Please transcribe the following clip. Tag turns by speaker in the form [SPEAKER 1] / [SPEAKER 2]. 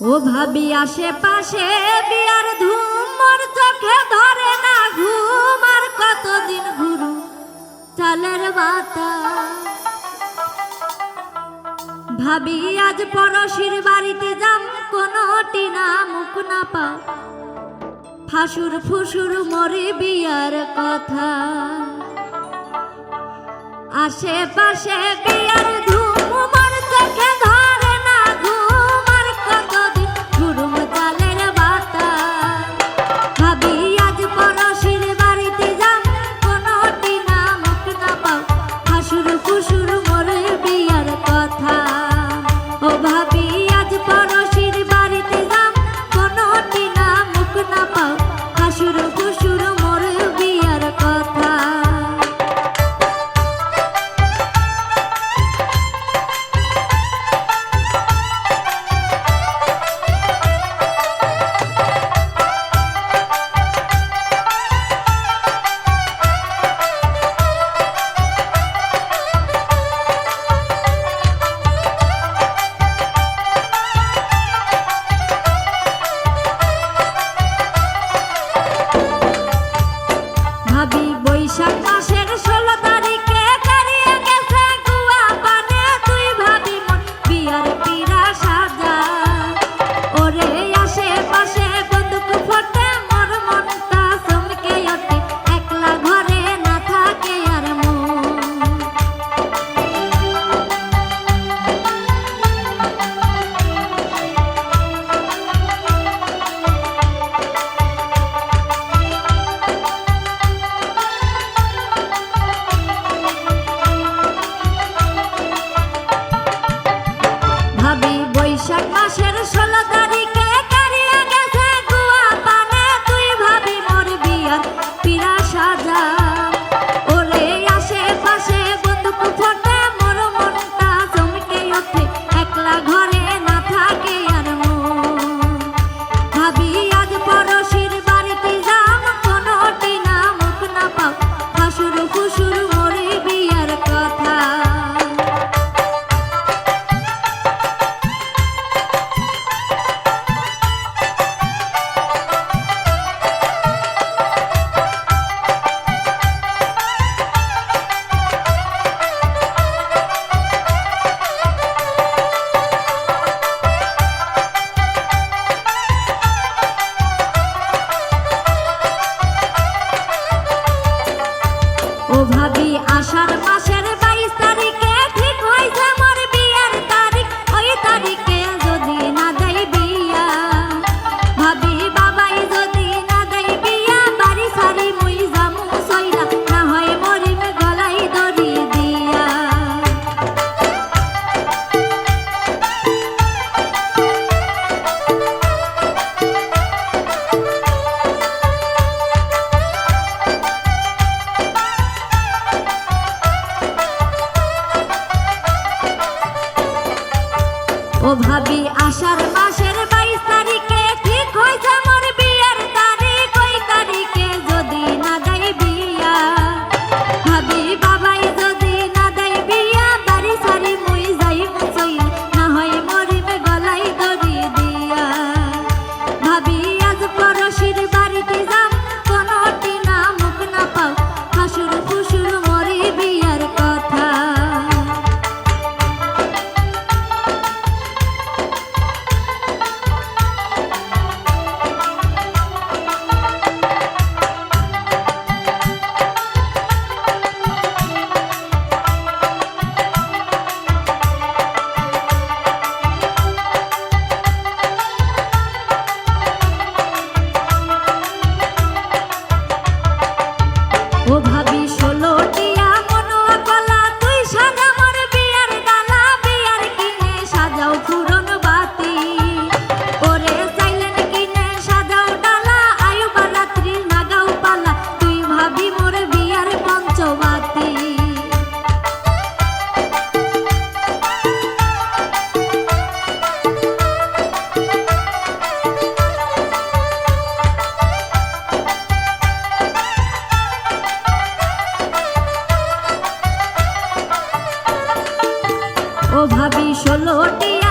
[SPEAKER 1] ও ভাবি, আশেপাশে বিয়ার ধুম চোখে ধরে না ঘুম। আর কতদিন ঘুরু চালের বাতা। ভাবি, আজ পড়শির বাড়িতে যাম, কোনো টিনা মুখ না পাও। ফাঁসুর ফুসুর মরে বিয়ার কথা। আশেপাশে বিয়ার ধুম মর চোখে আসার ও ভাবি আশার মা ओ भा ও ভাবি ষোলোটি